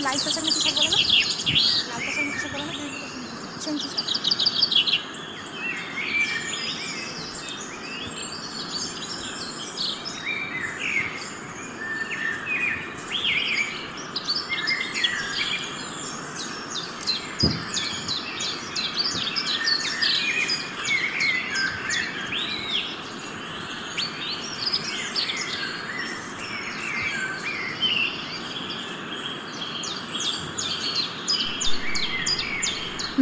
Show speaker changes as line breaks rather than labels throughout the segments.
Life pressure না কিসব বলে না? লাইফ প্রেশার না কিসব বলে না? সেন্সি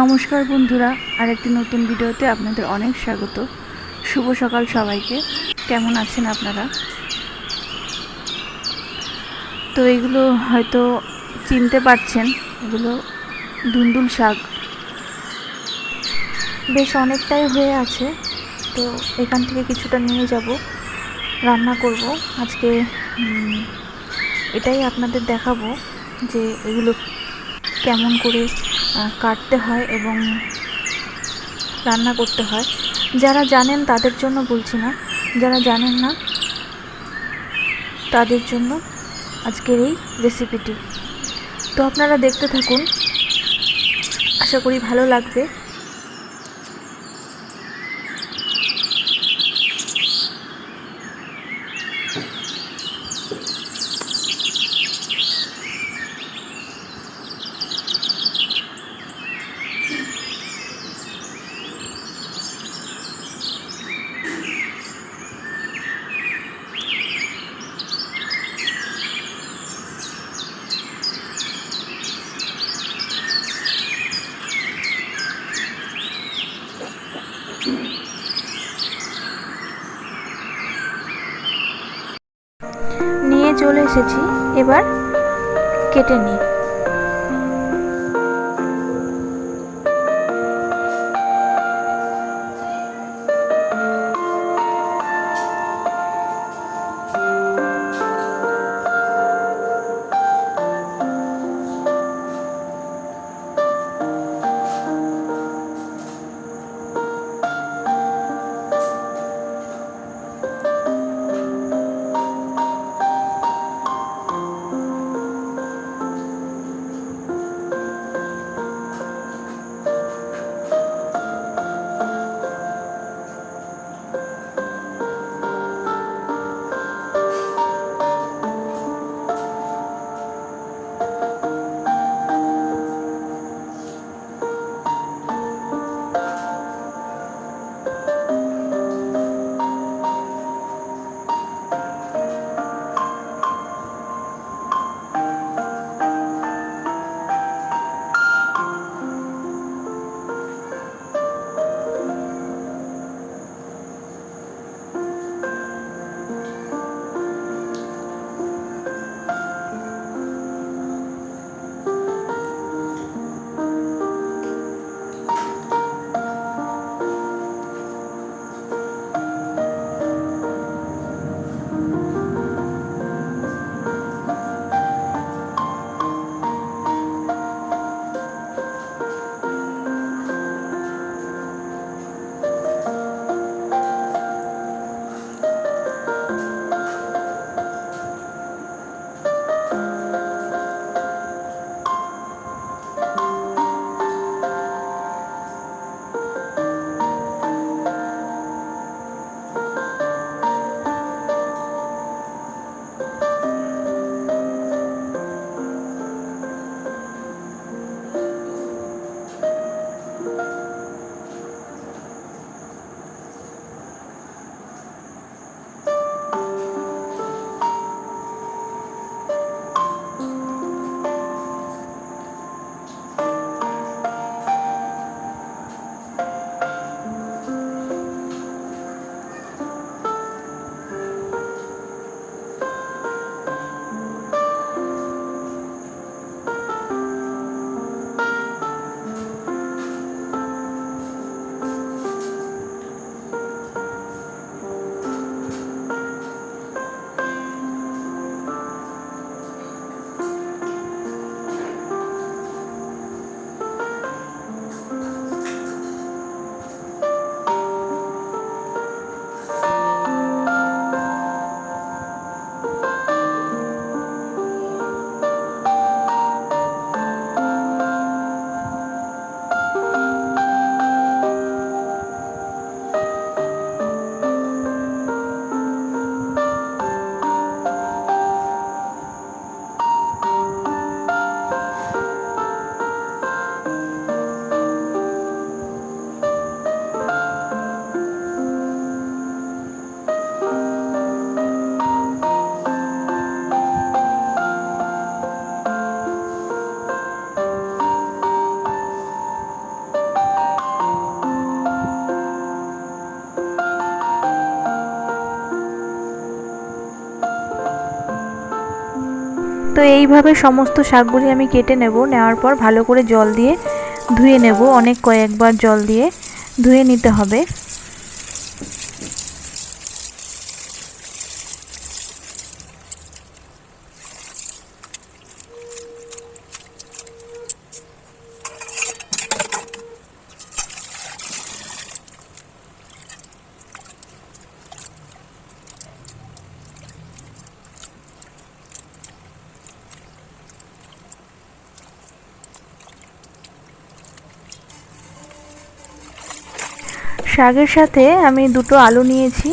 নমস্কার বন্ধুরা, আরেকটি নতুন ভিডিওতে আপনাদের অনেক স্বাগত। শুভ সকাল সবাইকে। কেমন আছেন আপনারা? তো এগুলো হয়তো চিনতে পারছেন, এগুলো ধুন্দুল শাক। বেশ অনেকটাই হয়ে আছে, তো এখান থেকে কিছুটা নিয়ে যাব, রান্না করব। আজকে এটাই আপনাদের দেখাবো যে এগুলো কেমন করে কাটতে হয় এবং রান্না করতে হয়। যারা জানেন তাদের জন্য বলছি না, যারা জানেন না তাদের জন্য আজকের এই রেসিপিটি তো আপনারা দেখতে থাকুন, আশা করি ভালো লাগবে নিয়ে চলে এসেছি এবার কেটে নিই। এইভাবে সমস্ত শাকগুলি আমি কেটে নেব। নেওয়ার পর ভালো করে জল দিয়ে ধুয়ে নেব। অনেক কয়েকবার জল দিয়ে ধুয়ে নিতে হবে। শাকের সাথে আমি দুটো আলু নিয়েছি,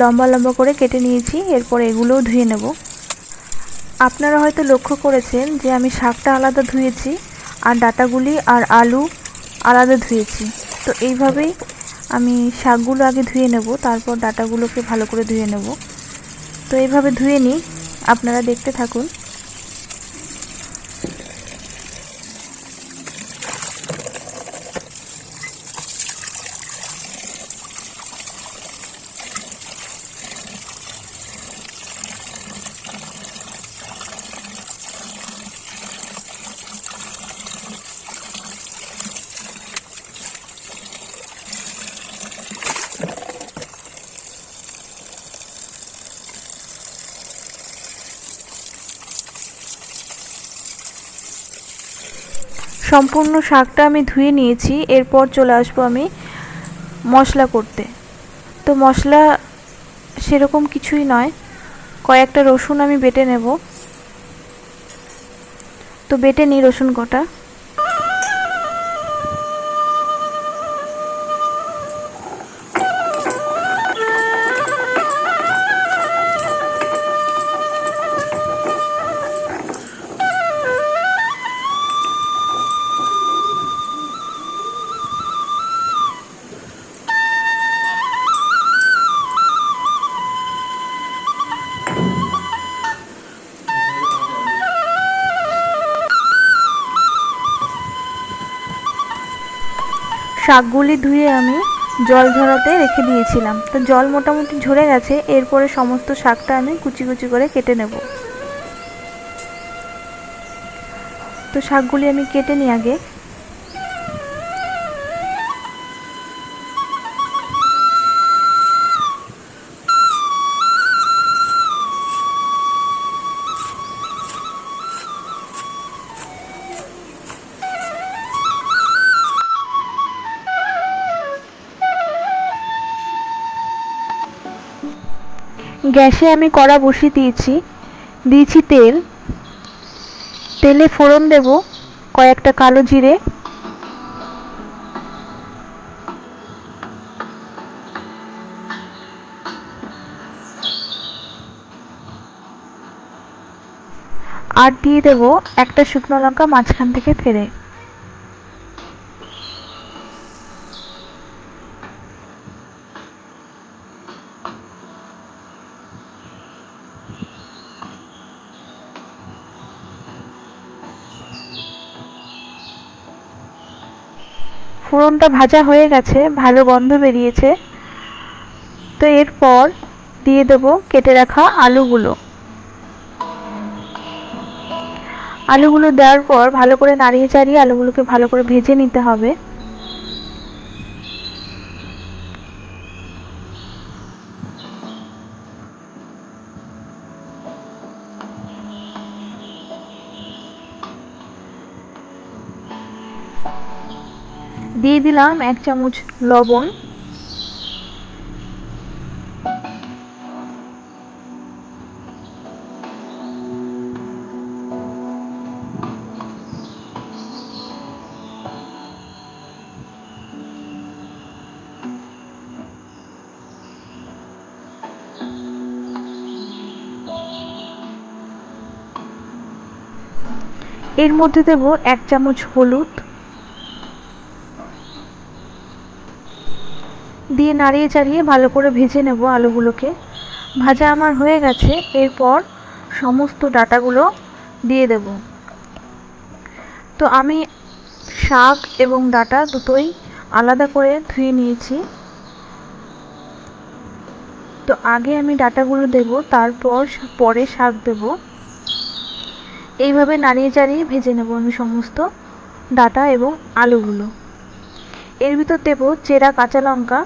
লম্বা লম্বা করে কেটে নিয়েছি, এরপর এগুলোও ধুয়ে নেব। আপনারা হয়তো লক্ষ্য করেছেন যে আমি শাকটা আলাদা ধুয়েছি, আর ডাটাগুলি আর আলু আলাদা ধুয়েছি। তো এইভাবেই আমি শাকগুলো আগে ধুয়ে নেব, তারপর ডাটাগুলোকে ভালো করে ধুয়ে নেব। তো এইভাবে ধুয়ে নিই, আপনারা দেখতে থাকুন। সম্পূর্ণ শাকটা আমি ধুয়ে নিয়েছি, এরপর চলে আসব আমি মশলা করতে। তো মশলা সেরকম কিছুই নয়, কয়েকটা রসুন আমি বেটে নেব। তো বেটে নিই রসুন কটা। শাকগুলি ধুয়ে আমি জল ঝরাতে রেখে দিয়েছিলাম। তো জল মোটামুটি ঝরে গেছে, এরপরে সমস্ত শাকটা আমি কুচি কুচি করে কেটে নেব। তো শাকগুলি আমি কেটে নিই আগে। গ্যাসে আমি কড়া বসিয়ে দিয়েছি। দিয়েছি তেল। তেলে ফোড়ন দেব কয়েকটা কালো জিরে। আর দিয়ে দেব একটা শুকনো লঙ্কা মাঝখান থেকে ফেলে ফোড়নটা ভাজা হয়ে গেছে, ভালো গন্ধ বেরিয়েছে। তো এরপর দিয়ে দেবো কেটে রাখা আলুগুলো। আলুগুলো দেওয়ার পর ভালো করে নাড়িয়ে চাড়িয়ে আলুগুলোকে ভালো করে ভেজে নিতে হবে। দিয়ে দিলাম এক চামচ লবণ। এর মধ্যে দেব এক চামচ হলুদ। দিয়ে নাড়িয়ে চাড়িয়ে ভালো করে ভেজে নেব আলুগুলোকে। ভাজা আমার হয়ে গেছে, এরপর সমস্ত ডাটাগুলো দিয়ে দেব। তো আমি শাক এবং ডাটা দুটোই আলাদা করে ধুয়ে নিয়েছি। তো আগে আমি ডাটাগুলো দেব, তারপর পরে শাক দেব। এইভাবে নাড়িয়ে চাড়িয়ে ভেজে নেব আমি সমস্ত ডাটা এবং আলুগুলো। এর ভিতর দেবো চেরা কাঁচা লঙ্কা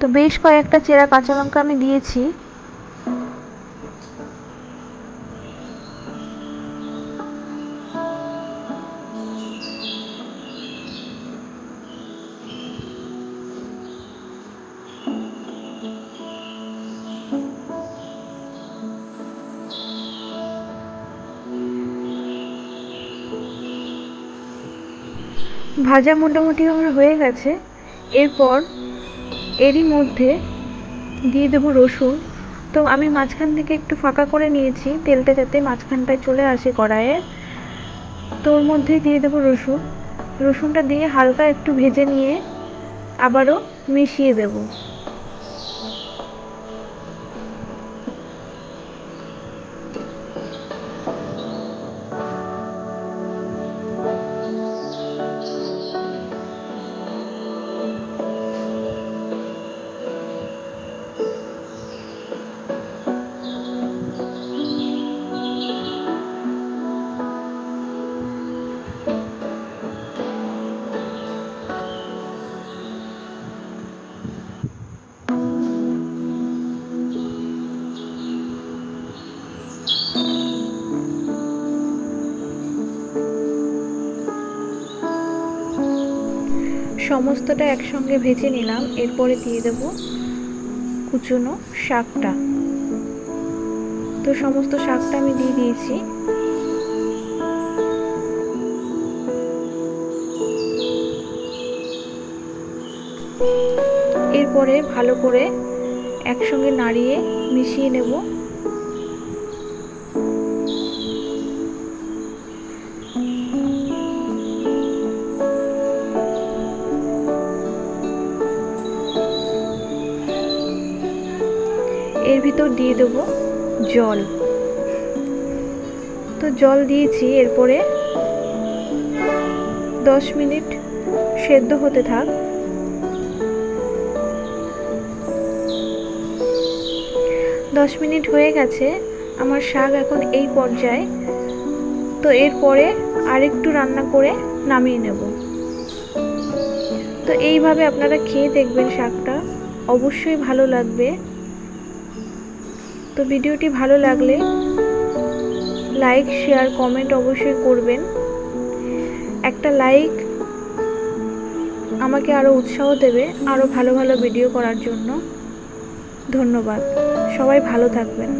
তো বেশ কয়েকটা চেরা কাঁচা লঙ্কা আমি দিয়েছি। ভাজা মোটামুটি আমার হয়ে গেছে। এরপর এরই মধ্যে দিয়ে দেবো রসুন। তো আমি মাঝখান থেকে একটু ফাঁকা করে নিয়েছি, তেলটা যাতে মাঝখানটায় চলে আসে কড়াইয়ে। তো ওর মধ্যে দিয়ে দেবো রসুন। রসুনটা দিয়ে হালকা একটু ভেজে নিয়ে আবারও মিশিয়ে দেবো। সমস্তটা একসঙ্গে ভেজে নিলাম, এরপরে দিয়ে দেব কুচনো শাকটা। তো সমস্ত শাকটা আমি দিয়ে দিয়েছি। এরপরে ভালো করে একসঙ্গে নাড়িয়ে মিশিয়ে নেব। এর ভিতর দিয়ে দেবো জল। তো জল দিয়েছি, এরপরে দশ মিনিট সেদ্ধ হতে থাক। দশ মিনিট হয়ে গেছে, আমার শাক এখন এই পর্যায়ে। তো এরপরে আরেকটু রান্না করে নামিয়ে নেব। তো এইভাবে আপনারা খেয়ে দেখবেন শাকটা। অবশ্যই ভালো লাগবে। তো ভিডিওটি ভালো লাগলে লাইক, শেয়ার, কমেন্ট অবশ্যই করবেন। একটা লাইক আমাকে আরও উৎসাহ দেবে আরও ভালো ভালো ভিডিও করার জন্য। ধন্যবাদ। সবাই ভালো থাকবেন।